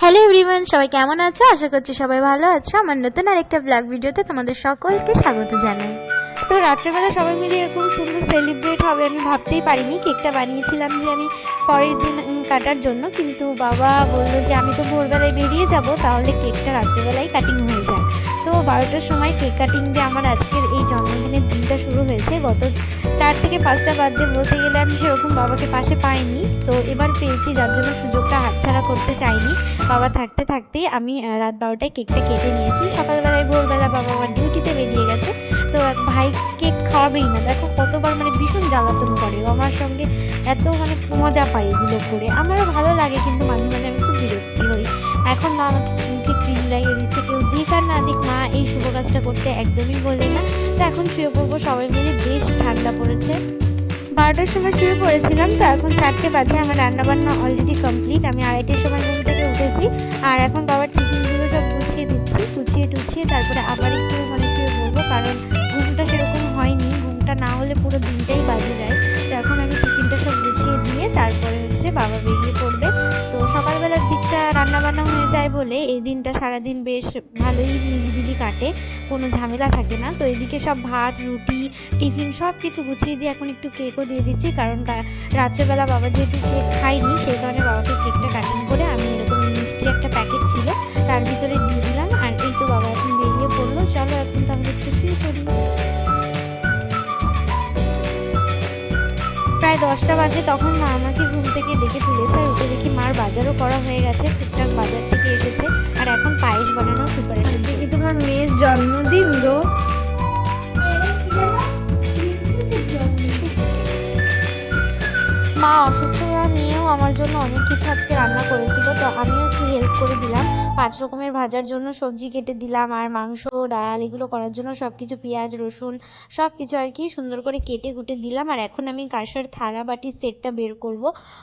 Hello everyone সবাই কেমন আছো? আশা করছি সবাই ভালো আছো। আমার নতুন আরেকটা ব্লগ ভিডিওতে তোমাদের সকলকে স্বাগত জানাই। তো রাত্রেবেলা সবাই মিলে এরকম সুন্দর সেলিব্রেট হবে আমি ভাবতেই পারিনি। কেকটা বানিয়েছিলাম যে আমি পরের দিন কাটার জন্য। কিন্তু বাবা বলল যে আমি তো ভোরবেলায় বেরিয়ে যাব, তাহলে কেকটা রাত্রেবেলায় কাটিং হয়ে যায়। তো বারোটার সময় কেক কাটিং দিয়ে আমার আজকের এই জন্মদিনের দিনটা শুরু হয়েছে। গত চার থেকে পাঁচটা বাজে বলতে গেলে আমি সেরকম বাবাকে পাশে পাইনি। তো এবার পেয়েছি, যার জন্য সুযোগটা হাতছাড়া করতে চাইনি। বাবা থাকতে থাকতেই আমি রাত বারোটায় কেকটা কেটে নিয়েছি। সকালবেলায়, ভোরবেলা বাবা আমার ডিউটিতে বেরিয়ে গেছে। তো ভাই কেক খাওয়াবেই না। দেখো কতবার মানে ভীষণ জ্বালাতন করে। আমার সঙ্গে এত মানে মজা পাই এগুলো করে। আমারও ভালো লাগে, কিন্তু মাঝে মাঝে আমি খুব বিরক্তি হই। এখন মা আমাকে মুখে ক্রিম লাগিয়ে দিচ্ছে। কেউ দিক আর না দিক, মা এই শুভ কাজটা করতে একদমই বলে না। তো এখন শুয়ে পড়ব, সবাই মিলে বেশ ঠান্ডা পড়েছে। বারোটার সময় শুয়ে পড়েছিলাম, তো এখন চারটে বাজে, আমার রান্না বান্না অলরেডি কমপ্লিট আমি আড়াইটের সময় ঘুম থেকে উঠেছি, আর এখন বাবার টিফিনগুলো সব গুছিয়ে দিচ্ছি, গুছিয়ে টুছিয়ে তারপরে আবার একটু মানে শুয়ে পড়ব, কারণ ঘুমটা সেরকম হয়নি। ঘুমটা না হলে পুরো দিনটাই বাজে যায়। তো এখন আমি টিফিনটা সব গুছিয়ে দিয়ে তারপরে হচ্ছে বাবা বেরিয়ে পড়বে। তো সকালবেলার দিকটা রান্না বান্না হয়ে যায় বলে এই দিনটা সারাদিন বেশ ভালোই নিরিবিলি কাটে, কোনো ঝামেলা থাকে না। তো এদিকে সব ভাত, রুটি, টিফিন সব কিছু গুছিয়ে দিয়ে এখন একটু কেকও দিয়ে দিচ্ছি, কারণ রাত্রেবেলা বাবা যেহেতু কেক খায়নি, সেই কারণে বাবাকে কেকটা কাটিং করে আমি এরকম মিষ্টি একটা প্যাকেট ছিল, তার ভিতরে দিয়ে দিলাম। আর এই তো বাবা এখন বেরিয়ে পড়ল। চলো এখন একটু শুয়ে পড়ি। প্রায় দশটা বাজে তখন মা আমাকে থেকে ডেকে তুলেছে আর দেখি মার বাজারও করা হয়ে গেছে, টুকটাক বাজার থেকে এসেছে। আর এখন পায়েস বানানো প্রিপারেশন কিন্তু আমার মেয়ের জন্মদিন। মা অসুস্থতা নিয়েও আমার জন্য অনেক কিছু আজকে রান্না করেছিল। তো আমিও একটু হেল্প করে দিলাম। পাঁচ রকমের ভাজার জন্য সবজি কেটে দিলাম আর মাংস, ডাল এগুলো করার জন্য সব কিছু পেঁয়াজ, রসুন সব কিছু আর কি সুন্দর করে কেটে কুটে দিলাম। আর এখন আমি কাঁসার থালা বাটির সেটটা বের করব।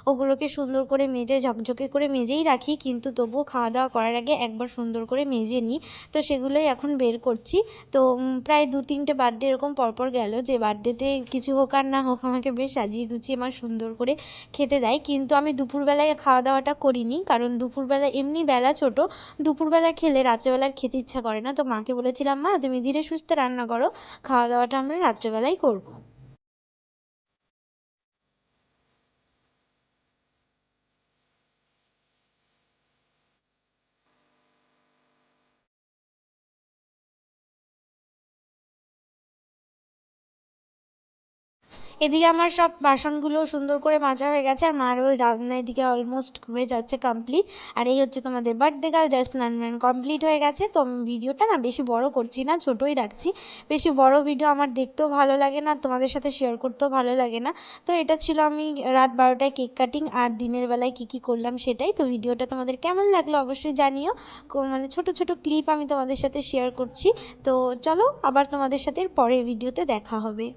ওগুলোকে সুন্দর করে মেজে, ঝকঝকে করে মেজেই রাখি, কিন্তু তবুও খাওয়া দাওয়া করার আগে একবার সুন্দর করে মেজে নিই। তো সেগুলোই এখন বের করছি। তো প্রায় দু তিনটে বার্থডে এরকম পরপর গেল। যে বার্থডেতে কিছু হোক আর না হোক আমাকে বেশ সাজিয়ে গুছিয়ে আমার সুন্দর করে খেতে দেয়, কিন্তু আমি দুপুরবেলায় খাওয়া দাওয়াটা করিনি, কারণ দুপুরবেলা এমনি বেলা ছোট, দুপুরবেলা খেলে রাত্রেবেলার খেতে ইচ্ছা করে না। তো মাকে বলেছিলাম, মা, তুমি ধীরে সুস্থে রান্না করো খাওয়া দাওয়াটা আমরা রাত্রেবেলাই করব। এদিকে আমার সব বাসনগুলো সুন্দর করে মাজা হয়ে গেছে, আর মার ওই রান্না এদিকে অলমোস্ট হয়ে যাচ্ছে কমপ্লিট আর এই হচ্ছে তোমাদের বার্থডে যার স্নান কমপ্লিট হয়ে গেছে। তো ভিডিওটা না বেশি বড় করছি না, ছোটই রাখছি। বেশি বড় ভিডিও আমার দেখতেও ভালো লাগে না, তোমাদের সাথে শেয়ার করতেও ভালো লাগে না। তো এটা ছিল আমি রাত বারোটায় কেক কাটিং আর দিনের বেলায় কি কি করলাম সেটাই। তো ভিডিওটা তোমাদের কেমন লাগল অবশ্যই জানিও। মানে ছোট ছোট ক্লিপ আমি তোমাদের সাথে শেয়ার করছি। তো চলো আবার তোমাদের সাথে পরের ভিডিওতে দেখা হবে।